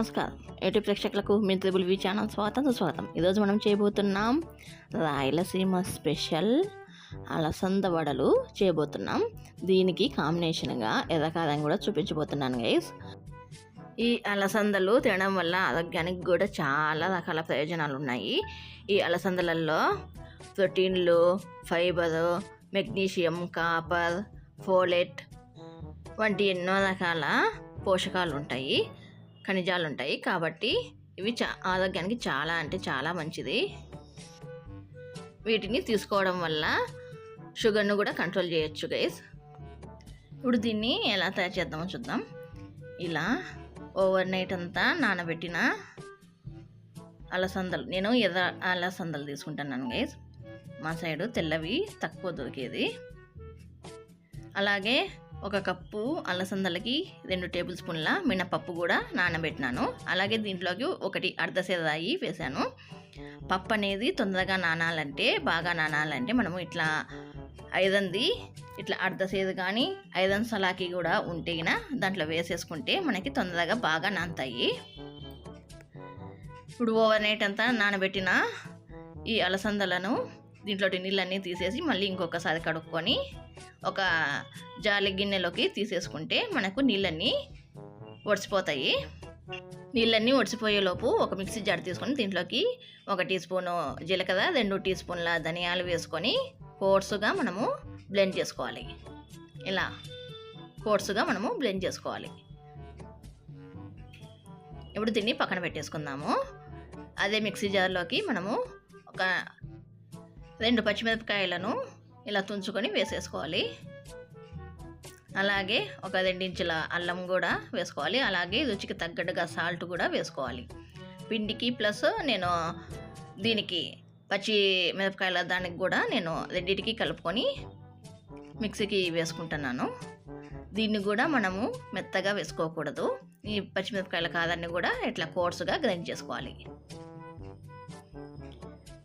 నమస్కారం. యూట్యూబ్ ప్రేక్షకులకు మీ త్రిబుల్ వి ఛానల్ స్వాగతం సుస్వాగతం. ఈరోజు మనం చేయబోతున్నాం రాయలసీమ స్పెషల్ అలసంద వడలు చేయబోతున్నాం. దీనికి కాంబినేషన్గా ఎర్రకారం కూడా చూపించబోతున్నాను గైస్ ఈ అలసందలు తినడం వల్ల ఆరోగ్యానికి కూడా చాలా రకాల ప్రయోజనాలు ఉన్నాయి. ఈ అలసందలలో ప్రోటీన్లు ఫైబర్ మెగ్నీషియం కాపర్ ఫోలెట్ వంటి ఎన్నో రకాల పోషకాలు ఉంటాయి. ఖనిజాలు ఉంటాయి కాబట్టి ఇవి చా ఆరోగ్యానికి చాలా అంటే చాలా మంచిది. వీటిని తీసుకోవడం వల్ల షుగర్ను కూడా కంట్రోల్ చేయొచ్చు గైస్. ఇప్పుడు దీన్ని ఎలా తయారు చేద్దామో చూద్దాం. ఇలా ఓవర్ నైట్ అంతా నానబెట్టిన అలసందలు నేను ఎర్ర అలసందలు తీసుకుంటాను గైస్. మా సైడు తెల్లవి తక్కువ దొరికేది. అలాగే ఒక కప్పు అలసందలకి రెండు టేబుల్ స్పూన్ల మినపప్పు కూడా నానబెట్టినాను. అలాగే దీంట్లోకి ఒకటి అర్ధసేద రాయి వేసాను పప్పు అనేది తొందరగా నానాలంటే బాగా నానాలంటే మనము ఇట్లా ఐదంది ఇట్లా అర్ధసేదు కానీ ఐదన్ సలాకి కూడా ఉంటే దాంట్లో వేసేసుకుంటే మనకి తొందరగా బాగా నానతాయి. ఇప్పుడు ఓవర్ నైట్ అంతా నానబెట్టిన ఈ అలసందలను దీంట్లో నీళ్ళన్నీ తీసేసి మళ్ళీ ఇంకొకసారి కడుక్కొని ఒక జాలి గిన్నెలోకి తీసేసుకుంటే మనకు నీళ్ళన్నీ ఒడిసిపోతాయి. నీళ్ళన్నీ ఒడిసిపోయేలోపు ఒక మిక్సీ జార్ తీసుకొని దీంట్లోకి ఒక టీ స్పూను జీలకర్ర రెండు టీ స్పూన్ల ధనియాలు వేసుకొని కోర్సుగా మనము బ్లెండ్ చేసుకోవాలి. ఇలా కోర్సుగా మనము బ్లెండ్ చేసుకోవాలి. ఇప్పుడు దీన్ని పక్కన పెట్టేసుకుందాము. అదే మిక్సీ జార్లోకి మనము ఒక రెండు పచ్చిమిరపకాయలను ఇలా తుంచుకొని వేసేసుకోవాలి. అలాగే ఒక రెండించుల అల్లం కూడా వేసుకోవాలి. అలాగే రుచికి తగ్గట్టుగా సాల్ట్ కూడా వేసుకోవాలి. పిండికి ప్లస్ నేను దీనికి పచ్చి మిరపకాయల దానికి కూడా నేను రెండింటికి కలుపుకొని మిక్సీకి వేసుకుంటున్నాను. దీన్ని కూడా మనము మెత్తగా వేసుకోకూడదు. ఈ పచ్చిమిరపకాయల కాదాన్ని కూడా ఇట్లా కోర్సుగా గ్రైండ్ చేసుకోవాలి.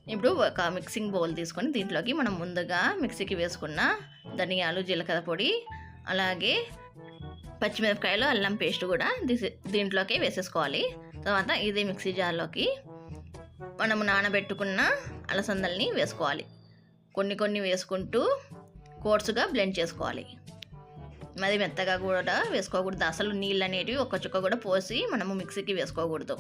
ఇప్పుడు ఒక మిక్సింగ్ బౌల్ తీసుకొని దీంట్లోకి మనం ముందుగా మిక్సీకి వేసుకున్న ధనియాలు జీలకర్ర పొడి అలాగే పచ్చిమిరపకాయలు అల్లం పేస్ట్ కూడా దీంట్లోకి వేసేసుకోవాలి. తర్వాత ఇది మిక్సీ జార్లోకి మనము నానబెట్టుకున్న అలసందల్ని వేసుకోవాలి. కొన్ని కొన్ని వేసుకుంటూ కోర్సుగా బ్లెండ్ చేసుకోవాలి. మరి మెత్తగా కూడా వేసుకోకూడదు. అసలు నీళ్ళు అనేటివి ఒక చుక్క కూడా పోసి మనము మిక్సీకి వేసుకోకూడదు.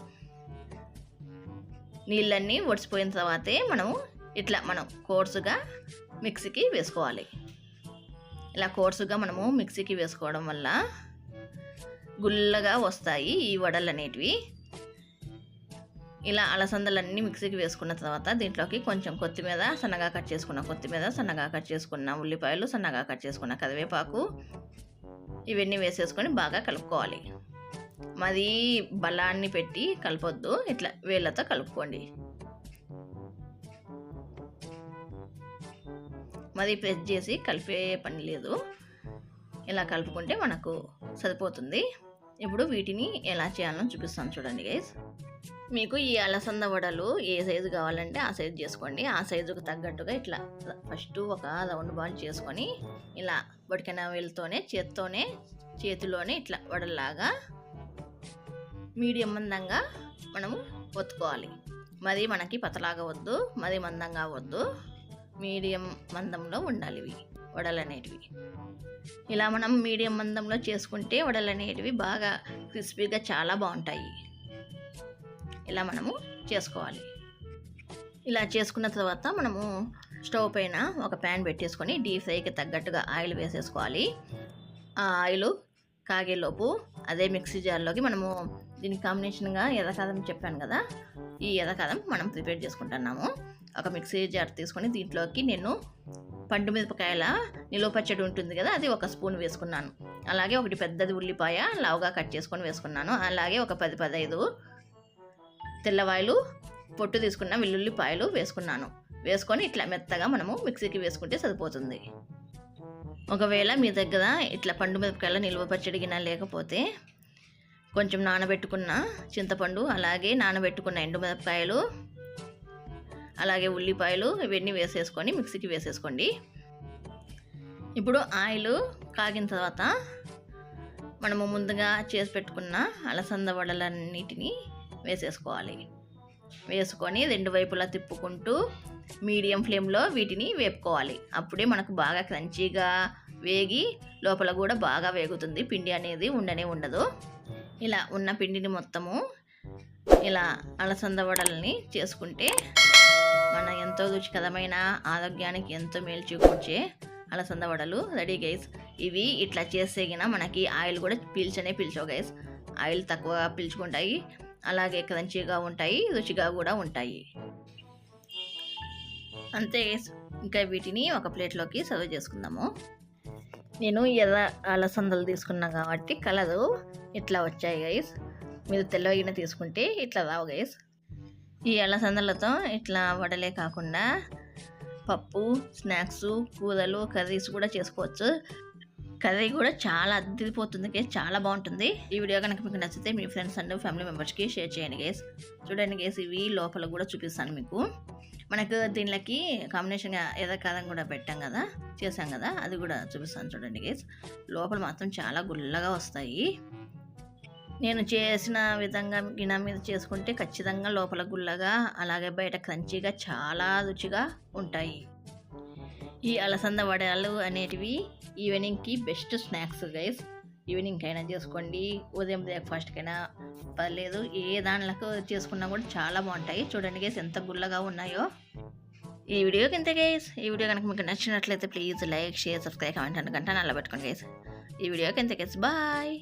నీళ్ళన్నీ ఒడిసిపోయిన తర్వాతే మనము ఇట్లా మనం కోర్సుగా మిక్సీకి వేసుకోవాలి. ఇలా కోర్సుగా మనము మిక్సీకి వేసుకోవడం వల్ల గుల్లగా వస్తాయి ఈ వడలు అనేటివి ఇలా అలసందలన్నీ మిక్సీకి వేసుకున్న తర్వాత దీంట్లోకి కొంచెం కొత్తిమీర సన్నగా కట్ చేసుకున్న కొత్తిమీర సన్నగా కట్ చేసుకున్న ఉల్లిపాయలు సన్నగా కట్ చేసుకున్న కరివేపాకు ఇవన్నీ వేసేసుకొని బాగా కలుపుకోవాలి. మది బలాన్ని పెట్టి కలపొద్దు. ఇట్లా వేళ్ళతో కలుపుకోండి. మరి ప్రెస్ చేసి కలిపే పని లేదు. ఇలా కలుపుకుంటే మనకు సరిపోతుంది. ఇప్పుడు వీటిని ఎలా చేయాలో చూపిస్తాను చూడండి గైస్ మీకు ఈ అలసంద వడలు ఏ సైజు కావాలంటే ఆ సైజు చేసుకోండి. ఆ సైజుకు తగ్గట్టుగా ఇట్లా ఫస్ట్ ఒక రౌండ్ బాల్ చేసుకొని ఇలా బొడికిన వేలుతోనే చేత్తోనే చేతిలోనే ఇట్లా వడల్లాగా మీడియం మందంగా మనము ఒత్తుకోవాలి. మరి మనకి పతలాగా వద్దు మరి మందంగా వద్దు. మీడియం మందంలో ఉండాలి ఇవి వడలు అనేటివి ఇలా మనం మీడియం మందంలో చేసుకుంటే వడలు అనేటివి బాగా క్రిస్పీగా చాలా బాగుంటాయి. ఇలా మనము చేసుకోవాలి. ఇలా చేసుకున్న తర్వాత మనము స్టవ్ పైన ఒక ప్యాన్ పెట్టేసుకొని డీప్ ఫ్రైకి తగ్గట్టుగా ఆయిల్ వేసేసుకోవాలి. ఆ ఆయిల్ కాగేలోపు అదే మిక్సీ జార్లోకి మనము దీనికి కాంబినేషన్గా ఎర్రకారం చెప్పాను కదా ఈ ఎర్రకారం మనం ప్రిపేర్ చేసుకుంటున్నాము. ఒక మిక్సీ జార్ తీసుకొని దీంట్లోకి నేను పండు మిరపకాయల నిలువ పచ్చడి ఉంటుంది కదా అది ఒక స్పూన్ వేసుకున్నాను. అలాగే ఒకటి పెద్దది ఉల్లిపాయ లావుగా కట్ చేసుకొని వేసుకున్నాను. అలాగే ఒక పది పదహైదు తెల్లవాయలు పొట్టు తీసుకున్న వెల్లుల్లిపాయలు వేసుకున్నాను. వేసుకొని ఇట్లా మెత్తగా మనము మిక్సీకి వేసుకుంటే సరిపోతుంది. ఒకవేళ మీ దగ్గర ఇట్లా పండు మిరపకాయల నిల్వ పచ్చడి లేకపోతే కొంచెం నానబెట్టుకున్న చింతపండు అలాగే నానబెట్టుకున్న ఎండు మిరపకాయలు అలాగే ఉల్లిపాయలు ఇవన్నీ వేసేసుకొని మిక్సీకి వేసేసుకోండి. ఇప్పుడు ఆయిల్ కాగిన తర్వాత మనము ముందుగా చేసి పెట్టుకున్న అలసంద వడలన్నిటిని వేసేసుకోవాలి. వేసుకొని రెండు వైపులా తిప్పుకుంటూ మీడియం ఫ్లేమ్లో వీటిని వేపుకోవాలి. అప్పుడే మనకు బాగా క్రంచీగా వేగి లోపల కూడా బాగా వేగుతుంది. పిండి అనేది ఉండనే ఉండదు. ఇలా ఉన్న పిండిని మొత్తము ఇలా అలసంద వడల్ని చేసుకుంటే మన ఎంతో రుచికరమైన ఆరోగ్యానికి ఎంతో మేలు చేకూర్చే అలసంద వడలు రెడీ గైస్ ఇవి ఇట్లా చేసేగిన మనకి ఆయిల్ కూడా పీల్చనే పీల్చవు గైస్ ఆయిల్ తక్కువగా పీల్చుకుంటాయి. అలాగే క్రంచీగా ఉంటాయి రుచిగా కూడా ఉంటాయి. అంతే ఇంకా వీటిని ఒక ప్లేట్లోకి సర్వ్ చేసుకుందాము. నేను ఎర్ర అలసందలు తీసుకున్నా కాబట్టి కలరు ఇట్లా వచ్చాయి గైస్. మీరు తెల్లవైన తీసుకుంటే ఇట్లా రావు గైస్. ఈ అలసందలతో ఇట్లా వడలే కాకుండా పప్పు స్నాక్స్ కూరలు కర్రీస్ కూడా చేసుకోవచ్చు. కర్రీ కూడా చాలా అద్దిరిపోతుంది గేస్ చాలా బాగుంటుంది. ఈ వీడియో కనుక మీకు నచ్చితే మీ ఫ్రెండ్స్ అండ్ ఫ్యామిలీ మెంబర్స్కి షేర్ చేయండి గేస్. చూడండి గేస్ ఇవి లోపల కూడా చూపిస్తాను మీకు. మనకు దీనిలోకి కాంబినేషన్గా ఎర్ర కూడా పెట్టాం కదా చేసాం కదా అది కూడా చూపిస్తాను చూడండి గేస్ లోపల మాత్రం చాలా గుల్లగా వస్తాయి. నేను చేసిన విధంగా గిన మీద చేసుకుంటే ఖచ్చితంగా లోపల గుల్లగా అలాగే బయట క్రంచీగా చాలా రుచిగా ఉంటాయి. ఈ అలసంద వడలు అనేటివి ఈవినింగ్కి బెస్ట్ స్నాక్స్ గైస్ ఈవినింగ్ అయినా చేసుకోండి ఉదయం బ్రేక్ఫాస్ట్కైనా పర్లేదు ఏ దాంట్లో చేసుకున్నా కూడా చాలా బాగుంటాయి. చూడండి గేస్ ఎంత గుల్లగా ఉన్నాయో. ఈ వీడియోకి ఇంత గైస్ ఈ వీడియో కనుక మీకు నచ్చినట్లయితే please like share subscribe comment and గంట నల్ల పెట్టుకోండి గైస్ ఈ వీడియోకి ఇంత గైస్ బాయ్